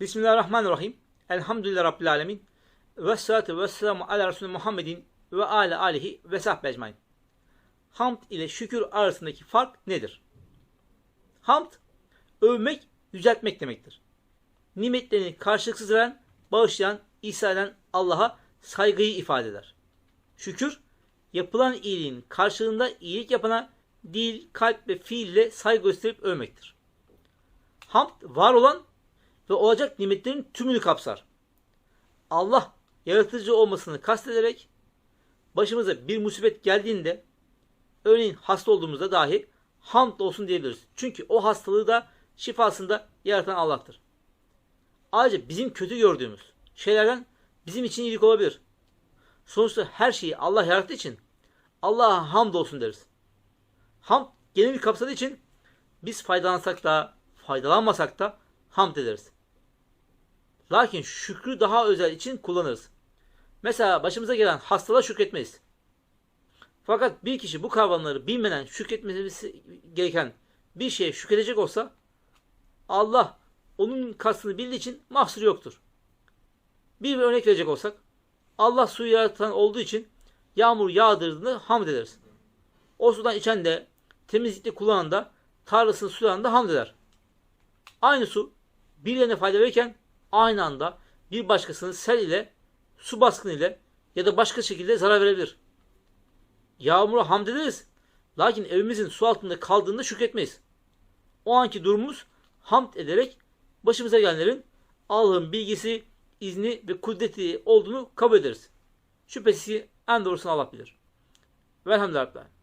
Bismillahirrahmanirrahim. Elhamdülillah Rabbil Alemin. Ve salatu ve selamu ala Resulü Muhammedin ve ala alihi ve sahbe ecmain. Hamd ile şükür arasındaki fark nedir? Hamd, övmek, yüceltmek demektir. Nimetlerini karşılıksız veren, bağışlayan, ihsan eden Allah'a saygıyı ifade eder. Şükür, yapılan iyiliğin karşılığında iyilik yapana dil, kalp ve fiille saygı gösterip övmektir. Hamd, var olan ve olacak nimetlerin tümünü kapsar. Allah yaratıcı olmasını kastederek başımıza bir musibet geldiğinde örneğin hasta olduğumuzda dahi hamd olsun diyebiliriz. Çünkü o hastalığı da şifasını da yaratan Allah'tır. Ayrıca bizim kötü gördüğümüz şeylerden bizim için iyilik olabilir. Sonuçta her şeyi Allah yarattığı için Allah'a hamd olsun deriz. Hamd genel kapsadığı için biz faydalansak da faydalanmasak da hamd ederiz. Lakin şükrü daha özel için kullanırız. Mesela başımıza gelen hastalığa şükretmeyiz. Fakat bir kişi bu kavramları bilmeden şükretmesi gereken bir şeye şükredecek olsa Allah onun kastını bildiği için mahsuru yoktur. Bir örnek verecek olsak Allah suyu yaratan olduğu için yağmur yağdırdığında hamd ederiz. O sudan içen de temizlikte kullanan da tarlasını sulayan da hamd eder. Aynı su birilerine fayda verirken aynı anda bir başkasının sel ile, su baskını ile ya da başka şekilde zarar verebilir. Yağmura hamd ederiz. Lakin evimizin su altında kaldığında şükretmeyiz. O anki durumumuz hamd ederek başımıza gelenlerin Allah'ın bilgisi, izni ve kudreti olduğunu kabul ederiz. Şüphesiz en doğrusunu Allah bilir. Velhamdülillah.